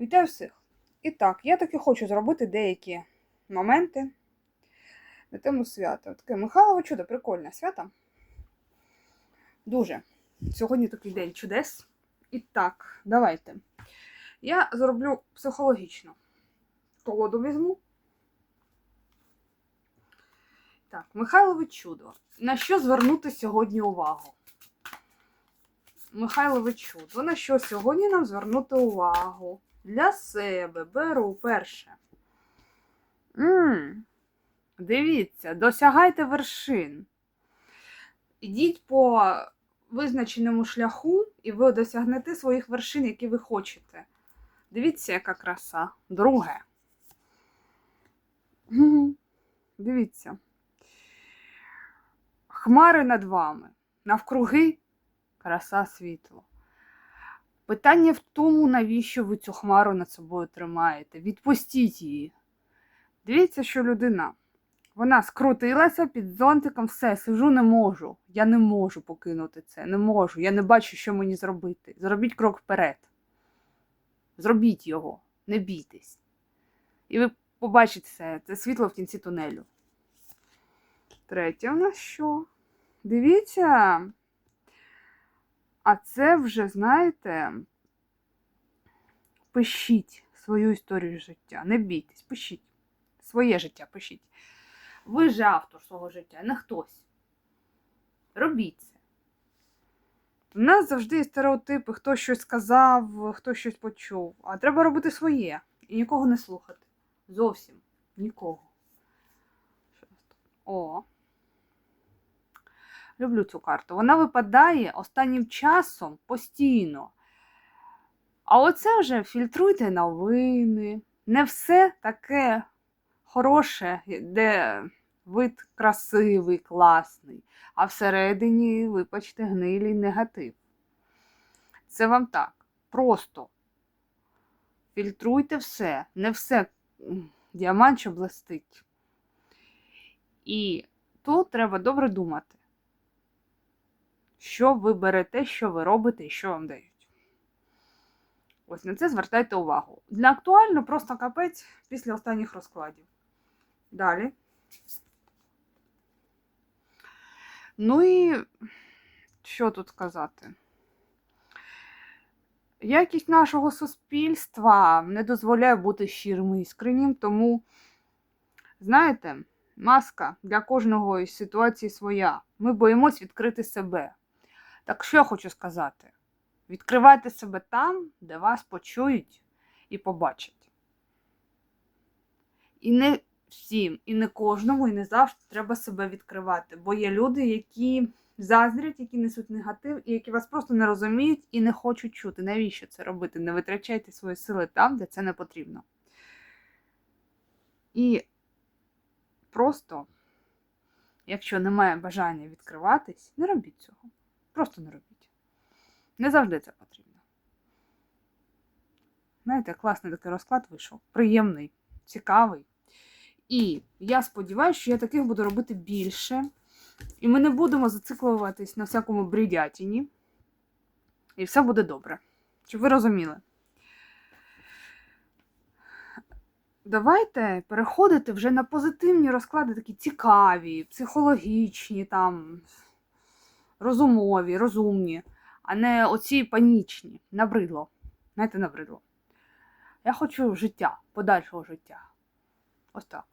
Вітаю всіх! І так, я таки хочу зробити деякі моменти на тему свята. Таке Михайлове чудо, прикольне свято. Дуже. Сьогодні такий день чудес. І так, давайте. Я зроблю психологічно. Колоду візьму. Так, Михайлове чудо. На що звернути сьогодні увагу? Михайлове чудо. На що сьогодні нам звернути увагу? Для себе беру перше. м Дивіться, досягайте вершин. Ідіть по визначеному шляху, і ви досягнете своїх вершин, які ви хочете. Дивіться, яка краса. Друге. Дивіться. Хмари над вами. Навкруги краса світло. Питання в тому, навіщо ви цю хмару над собою тримаєте. Відпустіть її. Дивіться, що людина. Вона скрутилася під зонтиком, все, сижу, не можу. Я не можу покинути це, не можу. Я не бачу, що мені зробити. Зробіть крок вперед. Зробіть його, не бійтесь. І ви побачите це, це світло в кінці тунелю. Третє у нас що? Дивіться. А це вже, знаєте, пишіть свою історію життя. Не бійтесь, пишіть. Своє життя пишіть. Ви ж автор свого життя, не хтось. Робіть це. У нас завжди є стереотипи, хто щось сказав, хто щось почув. А треба робити своє і нікого не слухати. Зовсім нікого. О. Люблю цю карту. Вона випадає останнім часом постійно. А оце вже фільтруйте новини. Не все таке хороше, де вид красивий, класний, а всередині, вибачте, гнилий негатив. Це вам так. Просто фільтруйте все, не все діамант, що блистить. І тут треба добре думати що ви берете, що ви робите і що вам дають. Ось на це звертайте увагу. Для актуально просто капець після останніх розкладів. Далі. Ну і що тут сказати? Якість нашого суспільства не дозволяє бути щирим і іскреннім, тому, знаєте, маска для кожного із ситуації своя. Ми боїмось відкрити себе. Так що я хочу сказати? Відкривайте себе там, де вас почують і побачать. І не всім, і не кожному, і не завжди треба себе відкривати. Бо є люди, які заздрять, які несуть негатив, і які вас просто не розуміють і не хочуть чути. Навіщо це робити? Не витрачайте свої сили там, де це не потрібно. І просто, якщо немає бажання відкриватись, не робіть цього. Просто не робіть. Не завжди це потрібно. Знаєте, класний такий розклад вийшов. Приємний, цікавий. І я сподіваюся, що я таких буду робити більше. І ми не будемо зациклюватись на всякому брідятіні. І все буде добре. Щоб ви розуміли. Давайте переходити вже на позитивні розклади, такі цікаві, психологічні, там, розумові, розумні, а не оці панічні. Набридло. Знаєте, набридло. Я хочу життя, подальшого життя. Ось так.